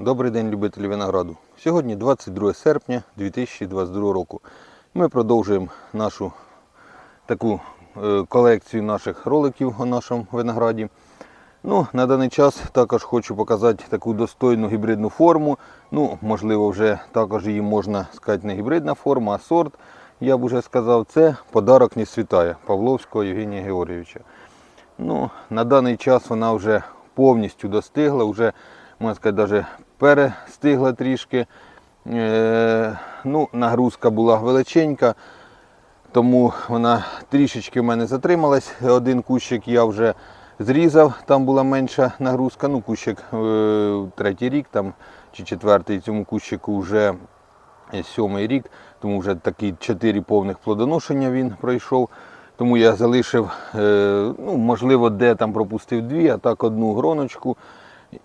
Добрий день, любителі винограду. Сьогодні 22 серпня 2022 року. Ми продовжуємо нашу таку е, колекцію наших роликів у нашому винограді. Ну, на даний час також хочу показати таку достойну гібридну форму. Ну, можливо, вже також її можна сказати не гібридна форма, а сорт. Я б вже сказав, це подарок не світає Павловського Євгенія Георгійовича. Ну, на даний час вона вже повністю достигла, вже, можна сказати, навіть перестигла трішки. Е, ну, нагрузка була величенька, тому вона трішечки в мене затрималась. Один кущик я вже зрізав, там була менша нагрузка. Ну, кущик е, третій рік там, чи четвертий цьому кущику вже сьомий рік, тому вже такі чотири повних плодоношення він пройшов. Тому я залишив, е, ну, можливо, де там пропустив дві, а так одну гроночку.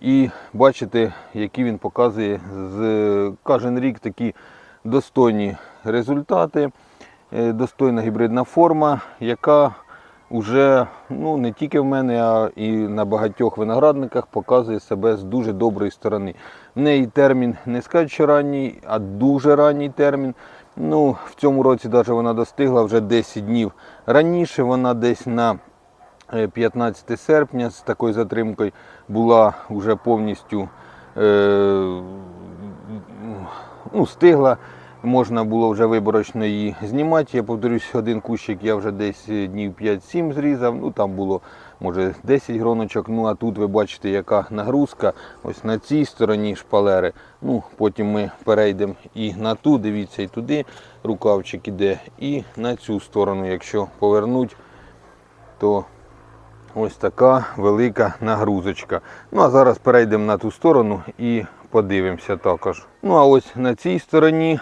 І бачите, які він показує з кожен рік такі достойні результати, е, достойна гібридна форма, яка вже ну, не тільки в мене, а і на багатьох виноградниках показує себе з дуже доброї сторони. В неї термін не сказати, що ранній, а дуже ранній термін. Ну, В цьому році навіть вона достигла вже 10 днів раніше. Вона десь на 15 серпня з такою затримкою була вже повністю е, ну, стигла. Можна було вже виборочно її знімати. Я повторюсь, один кущик я вже десь днів 5-7 зрізав. Ну там було може 10 гроночок. Ну а тут ви бачите, яка нагрузка. Ось на цій стороні шпалери. Ну, Потім ми перейдемо і на ту, дивіться, і туди рукавчик іде, і на цю сторону, якщо повернуть, то ось така велика нагрузочка. Ну а зараз перейдемо на ту сторону і подивимося також. Ну а ось на цій стороні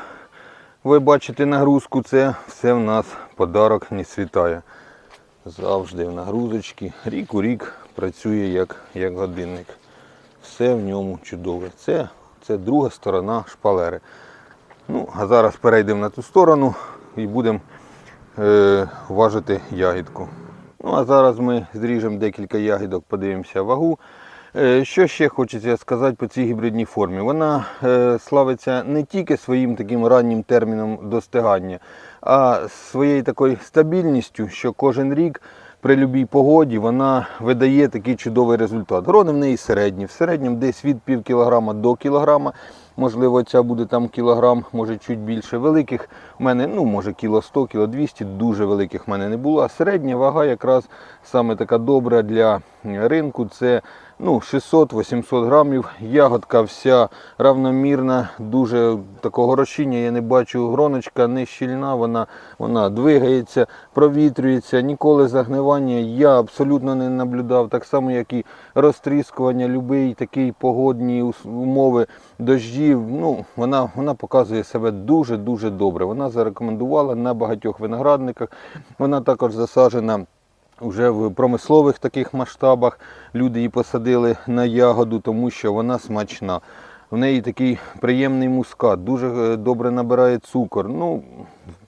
ви бачите нагрузку, це все в нас подарок не світає. Завжди в нагрузочці, рік у рік працює як, як годинник. Все в ньому чудове. Це, це друга сторона шпалери. Ну, а зараз перейдемо на ту сторону і будемо е, важити ягідку. Ну, а зараз ми зріжемо декілька ягідок, подивимося вагу. Е, Що ще хочеться сказати по цій гібридній формі? Вона е, славиться не тільки своїм таким раннім терміном достигання, а своєю такою стабільністю, що кожен рік при будь-якій погоді вона видає такий чудовий результат. Грони в неї середні, в середньому десь від пів кілограма до кілограма. Можливо, ця буде там кілограм, може чуть більше. Великих У мене, ну може кіло 100, кіло 200, дуже великих в мене не було. А середня вага якраз саме така добра для ринку. Це ну, 600-800 грамів. Ягодка вся равномірна, дуже такого розчиння я не бачу. Гроночка не щільна, вона, вона двигається, провітрюється, ніколи загнивання я абсолютно не наблюдав. Так само, як і розтріскування, будь-який такий погодні умови дождів. Ну, вона, вона показує себе дуже-дуже добре. Вона зарекомендувала на багатьох виноградниках. Вона також засаджена. Вже в промислових таких масштабах люди її посадили на ягоду, тому що вона смачна. В неї такий приємний мускат, дуже е, добре набирає цукор. Ну,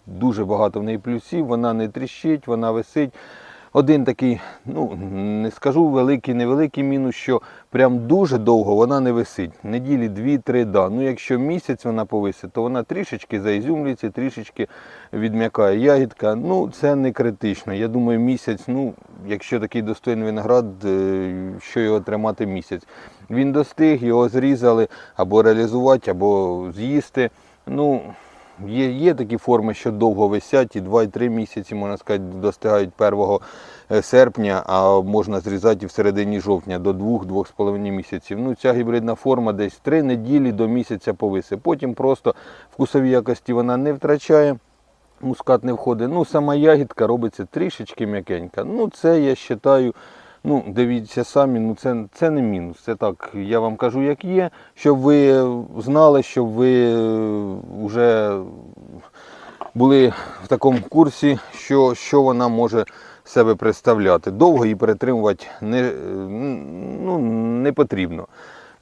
дуже багато в неї плюсів, вона не тріщить, вона висить. Один такий, ну не скажу великий, невеликий мінус, що прям дуже довго вона не висить. Неділі дві-три, да. Ну якщо місяць вона повисить, то вона трішечки заізюмлюється, трішечки відм'якає ягідка. Ну це не критично. Я думаю, місяць, ну якщо такий достойний виноград, е, що його тримати місяць. Він достиг, його зрізали або реалізувати, або з'їсти. Ну, Є, є такі форми, що довго висять, і 2-3 місяці, можна сказати, достигають 1 серпня, а можна зрізати і в середині жовтня до 2-2,5 місяців. Ну, ця гібридна форма десь 3 неділі до місяця повисе. Потім просто вкусові якості вона не втрачає. Мускат не входить. Ну, сама ягідка робиться трішечки м'якенька. Ну, це я вважаю, ну, дивіться самі, ну це, це не мінус. Це так, я вам кажу, як є, щоб ви знали, щоб ви вже були в такому курсі, що, що вона може себе представляти. Довго її перетримувати не, ну, не потрібно.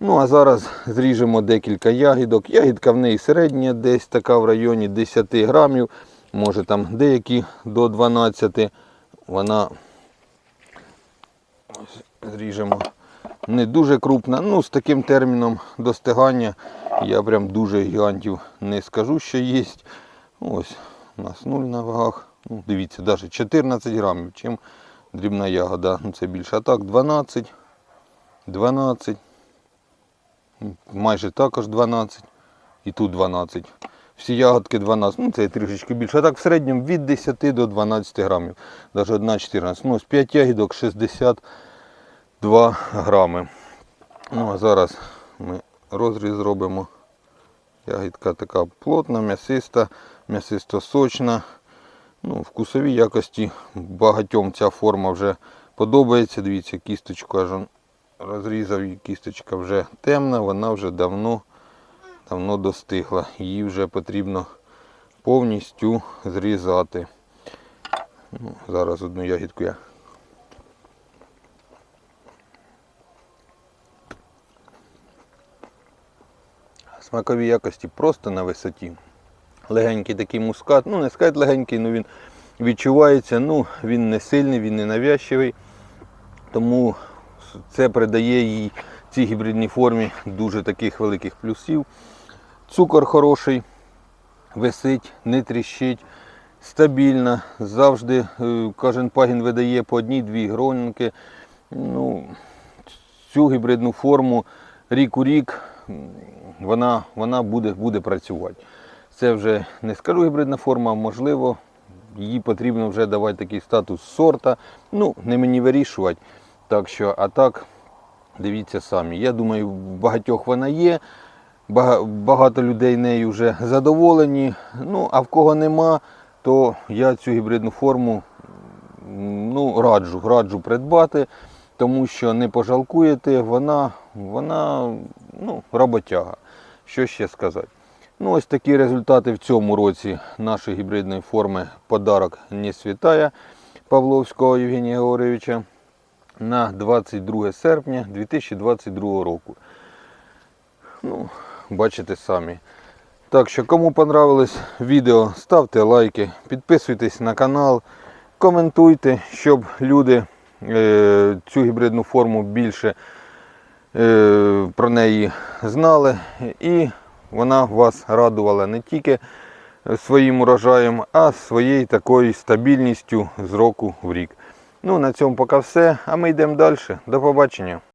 Ну, а зараз зріжемо декілька ягідок. Ягідка в неї середня, десь така в районі 10 грамів, може там деякі до 12. Вона зріжемо не дуже крупна. Ну, з таким терміном достигання я прям дуже гігантів не скажу, що є. Ось, у нас 0 на вагах. Ну, дивіться, навіть 14 грамів, чим дрібна ягода. Ну, це більше. А так 12, 12, майже також 12 і тут 12. Всі ягодки 12, ну це трішечки більше. А так в середньому від 10 до 12 грамів. Навіть одна 14. Ну, з 5 ягідок 62 грами. Ну а зараз ми розріз зробимо. Ягідка така плотна, м'ясиста, м'ясисто-сочна. Ну, вкусові якості багатьом ця форма вже подобається. Дивіться, кісточку аж розрізав, і кісточка вже темна, вона вже давно, давно достигла. Її вже потрібно повністю зрізати. Ну, зараз одну ягідку я. Смакові якості просто на висоті. Легенький такий мускат. Ну, не сказати легенький, але він відчувається. Ну, він не сильний, він не навязчивий. Тому це придає їй цій гібридній формі дуже таких великих плюсів. Цукор хороший, висить, не тріщить, стабільна. Завжди е, кожен пагін видає по одній-дві гронинки. Ну, цю гібридну форму рік у рік вона, вона буде, буде працювати. Це вже не скажу гібридна форма, можливо, їй потрібно вже давати такий статус сорта. Ну, не мені вирішувати. Так що, а так, дивіться самі. Я думаю, в багатьох вона є. Бага- Багато людей нею вже задоволені. Ну, а в кого нема, то я цю гібридну форму ну, раджу, раджу придбати, тому що не пожалкуєте, вона, вона ну, роботяга. Що ще сказати? Ну, ось такі результати в цьому році нашої гібридної форми подарок не світає Павловського Євгенія Георгійовича на 22 серпня 2022 року. Ну, бачите самі. Так що, кому понравилось відео, ставте лайки, підписуйтесь на канал, коментуйте, щоб люди е, цю гібридну форму більше е, про неї знали. І вона вас радувала не тільки своїм урожаєм, а своєю такою стабільністю з року в рік. Ну, на цьому поки все. А ми йдемо далі. До побачення.